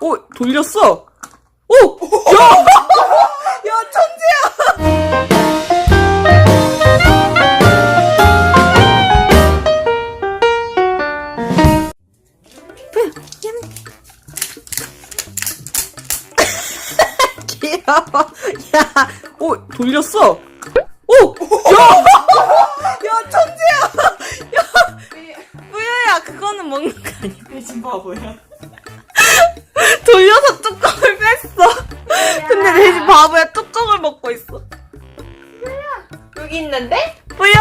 오, 돌렸어. 오! 야! 야, 천재야! 야, 오, 돌렸어. 오! 야! 야, 천재야! 야! 뿌요야, 그거는 먹는 거 아니야. 대신 바보야. 바보야 뚜껑을 먹고 있어. 여기 있는데? 뿌요.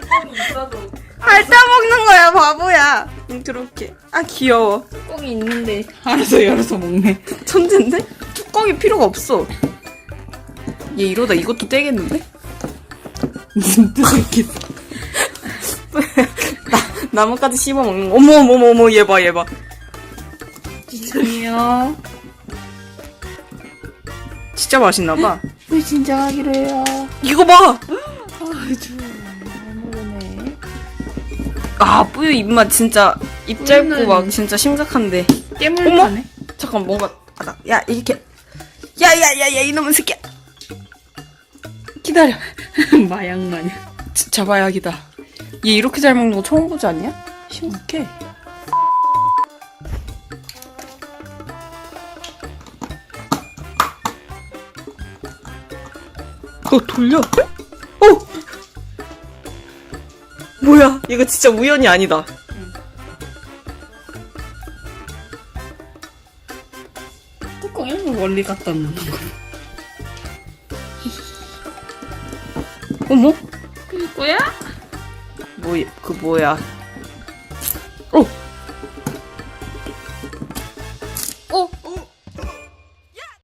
뚜껑이 있어도 핥아 먹는 거야, 바보야. 응, 그렇게. 아, 귀여워. 뚜껑이 있는데. 알아서 열어서 먹네. 천재인데? 뚜껑이 필요가 없어. 얘 이러다 이것도 떼겠는데? 나, 나뭇가지 씹어 먹는 거. 어머, 어머, 어머, 어머, 얘 봐, 얘 봐. 죄송해요. 진짜 맛있나 봐. 왜 진짜 하기로 해요? 이거 봐! 아주 모르네. 아, 뿌유 입맛 진짜 입 짧고 뿌유는- 막 진짜 심각한데. 깨물가네. 잠깐, 뭔가, 아, 나, 야, 이렇게. 야, 야, 야, 야, 이놈의 새끼야! 기다려. 마약 마냥. 진짜 마약이다. 얘 이렇게 잘 먹는 거 처음 보지 않냐? 신기해. 어, 돌려. 어! 뭐야, 이거 진짜 우연이 아니다. 뚜껑 일로 멀리 갖다 놓는 거. 어머? 그거야? 뭐, 그 뭐야. 어!